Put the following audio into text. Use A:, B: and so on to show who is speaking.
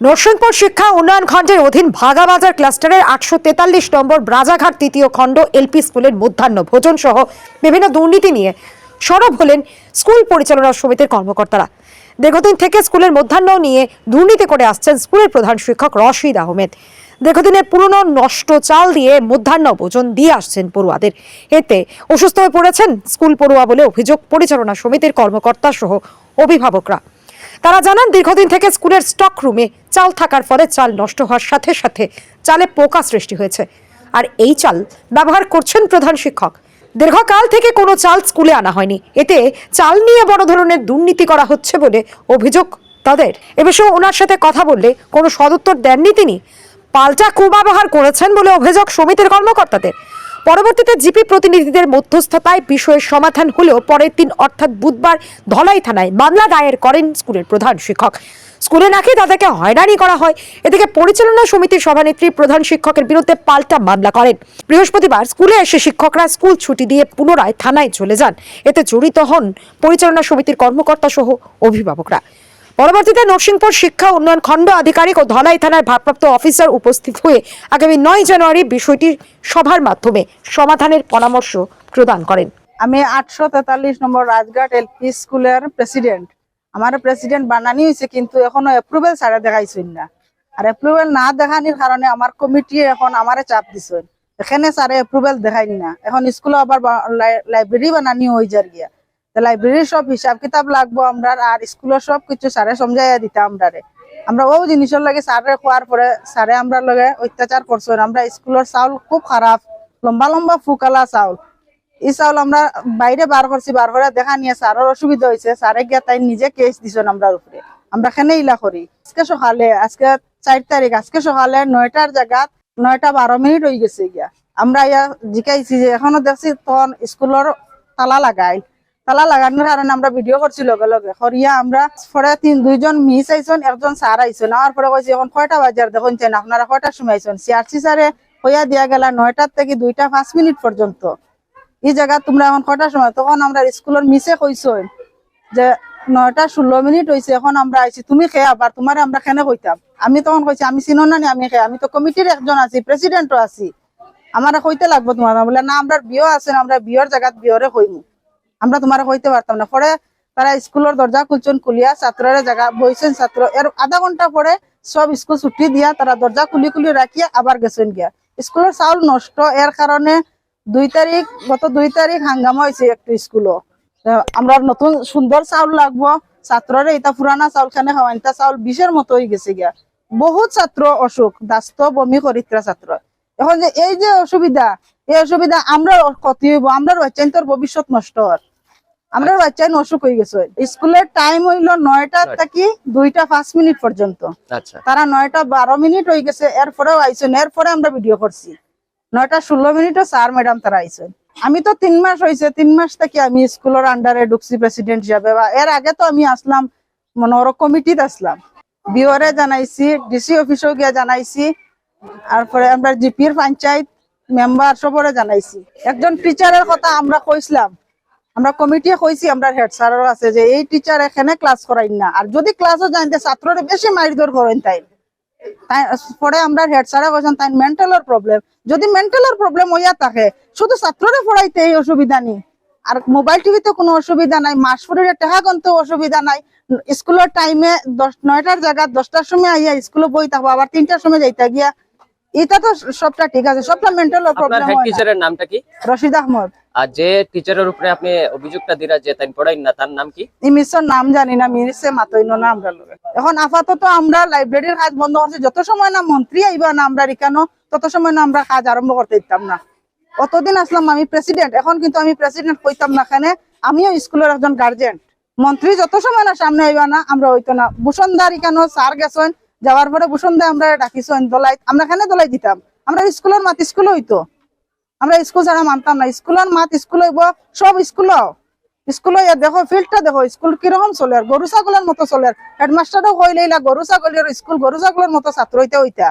A: নরসিংপুর শিক্ষা উন্নয়ন খণ্ডের অধীন ভাগাবাজার ক্লাস্টারের আটশো তেতাল্লিশ নম্বর ব্রাজাঘাট তৃতীয় খণ্ড এলপি স্কুলের মধ্যাহ্ন ভোজন সহ বিভিন্ন দুর্নীতি নিয়ে সরব হলেন স্কুল পরিচালনা সমিতির কর্মকর্তারা। দীর্ঘদিন থেকে স্কুলের মধ্যাহ্ন নিয়ে দুর্নীতি করে আসছেন স্কুলের প্রধান শিক্ষক রশিদ আহমেদ। দীর্ঘদিনের পুরনো নষ্ট চাল দিয়ে মধ্যাহ্ন ভোজন দিয়ে আসছেন পড়ুয়াদের। এতে অসুস্থ হয়ে পড়েছেন স্কুল পড়ুয়া বলে অভিযোগ পরিচালনা সমিতির কর্মকর্তা সহ অভিভাবকরা। তারা জানান, দীর্ঘদিন থেকে স্কুলের স্টক রুমে চাল থাকার ফলে চাল নষ্ট হওয়ার সাথে সাথে চালে পোকা সৃষ্টি হয়েছে। আর এই চাল ব্যবহার করছেন প্রধান শিক্ষক। দীর্ঘকাল থেকে কোনো চাল স্কুলে আনা হয়নি। এতে চাল নিয়ে বড় ধরনের দুর্নীতি করা হচ্ছে বলে অভিযোগ তাদের। এ বিষয়ে ওনার সাথে কথা বললে কোনো সদুত্তর দেননি তিনি। পাল্টা কুব্যবহার করেছেন বলে অভিযোগ সমিতির কর্মকর্তাদের। পরবর্তীতে জিপি প্রতিনিধিদের মধ্যস্থতায় বিষয়ের সমাধান হলেও পরের দিন অর্থাৎ বুধবার ধলাই থানায় মামলা দায়ের করেন স্কুলের প্রধান শিক্ষক। স্কুলে নাকি তাদেরকে হয়রানি করা হয়, এদিকে পরিচালনা সমিতির সভানেত্রী প্রধান শিক্ষকের বিরুদ্ধে পাল্টা মামলা করেন। বৃহস্পতিবার স্কুলে এসে শিক্ষকরা স্কুল ছুটি দিয়ে পুনরায় থানায় চলে যান। এতে জড়িত হন পরিচালনা সমিতির কর্মকর্তা সহ অভিভাবকরা। পরবর্তীতে নরসিংপুর শিক্ষা উন্নয়ন খণ্ড আধিকারিক ও ধলাই থানার ভারপ্রাপ্ত অফিসার উপস্থিত হয়ে আগামী নয় জানুয়ারি বিষয়টি সভার মাধ্যমে সমাধানের পরামর্শ প্রদান করেন।
B: আমি আটশো তেতাল্লিশ নম্বর রাজঘাট এলপি স্কুলের প্রেসিডেন্ট। আমার প্রেসিডেন্ট বানানি হয়েছে, কিন্তু এখনও এপ্রুভেল ছাড়া দেখাইছেন না। আর এপ্রুভেল না দেখানির কারণে আমার কমিটি এখন আমারে চাপ দিছেন। এখানে স্যারে এপ্রুভেল দেখাই না। এখন স্কুলে আবার লাইব্রেরি বানানি হয়ে যার গিয়া। লাইব্রেরির সব হিসাব কিতাব লাগবো আমরা আর স্কুলের সব কিছু স্যারে সমঝাইয়া দিতে আমরা আমরা ও জিনিসের লাগে স্যারে খোয়ার পরে স্যারে আমরা লগে অত্যাচার করছেন আমরা স্কুলের চাউল খুব খারাপ, লম্বা লম্বা ফুকালা চাউল। এই চাউল আমরা বাইরে বার করছি, বার করে দেখা নিয়ে স্যারের অসুবিধা হয়েছে স্যারে গিয়া তাই নিজে কেস দিছেন আমরা উপরে। আমরা খেনে ইলা করি? আজকে সকালে, আজকে চার তারিখ, আজকে সকালে নয়টার জায়গাত নয়টা বারো মিনিট হয়ে গেছে গিয়া। আমরা ইয়া জিকাইছি যে এখনও দেখছি তখন স্কুলের তালা লাগাই তালা লাগানোর কারণে আমরা ভিডিও করছি লগে লগে। করিয়া আমরা পরে তিন, দুইজন মিস আইসন একজন স্যার আইসন আমার পরে কইছি, এখন কয়টা বাজার দেখুন চেন আপনারা কয়টার সময় আইসন সিআরসি স্যারে কইয়া দিয়া গেলা, নয়টার থেকে দুইটা পাঁচ মিনিট পর্যন্ত। এই জায়গা তোমরা এখন কয়টার সময়? তখন আমরা স্কুলের মিসে কইসন যে, নয়টা ষোলো মিনিট হয়েছে এখন আমরা আইছি। তুমি খেয়ে আবার, তোমার আমরা খেনে কইতাম? আমি তখন কইছি, আমি চিনো না আমি খেয়ে, আমি তো কমিটির একজন আছি প্রেসিডেন্টও আছি। আমার কইতে লাগবো তোমার বলে, না, আমরা বিয়ে আছে আমরা বিয়ের জায়গাত বিয়রে কইমু। আমরা তোমার কইতে পারতাম না। পরে তারা স্কুলের দরজা খুলছেন খুলিয়া ছাত্রের জায়গা বইছেন ছাত্র। এর আধা ঘণ্টা পরে সব স্কুল ছুটি দিয়া তারা দরজা খুলি খুলি রাখিয়া আবার গেছেন গিয়া। স্কুলের চাউল নষ্ট, এর কারণে দুই তারিখ, গত দুই তারিখ হাঙ্গামা হয়েছে একটু স্কুলও। আমরা নতুন সুন্দর চাউল লাগবো। ছাত্ররে এটা পুরানা চাউল খানে এটা চাউল বিষের মতো হয়ে গেছে গিয়া। বহুত ছাত্র অসুখ, দাস্ত, বমি করিত্রা ছাত্র। এখন যে এই যে অসুবিধা এই অসুবিধা আমরা ক্ষতি হইব আমরা বাচ্চাইন্তর ভবিষ্যৎ নষ্ট হওয়ার। আমরা বাচ্চাইন অসুখ হয়ে গেছে। স্কুলের টাইম হইল নয়টা থেকে দুইটা পাঁচ মিনিট পর্যন্ত।
C: আচ্ছা।
B: তারা নয়টা বারো মিনিট হয়ে গেছে এরপরেও আইসেন এরপরে আমরা ভিডিও করছি। নয়টা ষোলো মিনিটও স্যার ম্যাডাম তারা আইসেন। আমি তো তিন মাস হয়েছে তিন মাস থেকে আমি স্কুলের আন্ডারে ঢুকছি প্রেসিডেন্ট হিসাবে বা এর আগে তো আমি আসলাম মনোর কমিটিতে আসলাম। বিওরে জানাইছি ডিসি অফিসেও গিয়া জানাইছি তারপরে আমরা জিপির পঞ্চায়েত মেম্বার সবরে জানাইছি। একজন টিচারের কথা আমরা কইছিলাম। আমরা কমিটি কইছি, আমরা হেড স্যারের আছে যে, এই টিচার এখানে ক্লাস করাই না। আর যদি ক্লাসও জানতে ছাত্ররে বেশি মারিদর করেন তাই তাই, পরে আমরা হেড স্যারে কইছেন তাই মেন্টালের প্রবলেম যদি মেন্টালের প্রবলেম হইয়া থাকে, শুধু ছাত্ররে পড়াইতে এই অসুবিধা নেই। আর মোবাইল টিভিতে কোনো অসুবিধা নাই, মাস পরে টাকা গন্তে অসুবিধা নাই। স্কুলের টাইমে দশ, নয়টার জায়গা দশটার সময় আইয়া স্কুলে বই থাকব, আবার তিনটার সময় যাইতা গিয়া এটা তো সবটা ঠিক আছে সবটা মেন্টাল প্রবলেম
C: হেড টিচারের নামটা কি?
B: রশিদ আহমদ।
C: আর যে টিচারের উপরে আপনি অভিযোগটা দিরা যে তাই পড়াই না তার নাম কি?
B: ইমিসর নাম জানি না মিনিসে মাতইন না আমরা লগে এখন আপাতত আমরা লাইব্রেরির কাজ বন্ধ করছি যত সময় না মন্ত্রী আইবা না আমরা এখানো তত সময় না আমরা কাজ আরম্ভ করতে দিতাম না। অতদিন আসলাম আমি প্রেসিডেন্ট এখন কিন্তু আমি প্রেসিডেন্ট কইতাম না এখানে আমিও স্কুলের একজন গার্জেন মন্ত্রী যত সময় না সামনে আইবা না আমরা হইতো না। ভূষণদার এখানো স্যার গেছেন যাওয়ার পরে ভূষণদা আমরা ডাকিছেন দলাই, আমরা এখানে দলাই দিতাম? আমরা স্কুলের মাত স্কুল হইতো। আমরা স্কুল ছাড়া মানতাম না। স্কুলের মাত স্কুল হইব, সব স্কুল। স্কুল দেখো, ফিল্ডটা দেখো, স্কুল কীরকম চলে আর গরু ছাগলের মতো চলে হেডমাস্টারও কইলে গরু ছাগলের স্কুল, গরু ছাগলের মতো ছাত্র হইতে হইতা।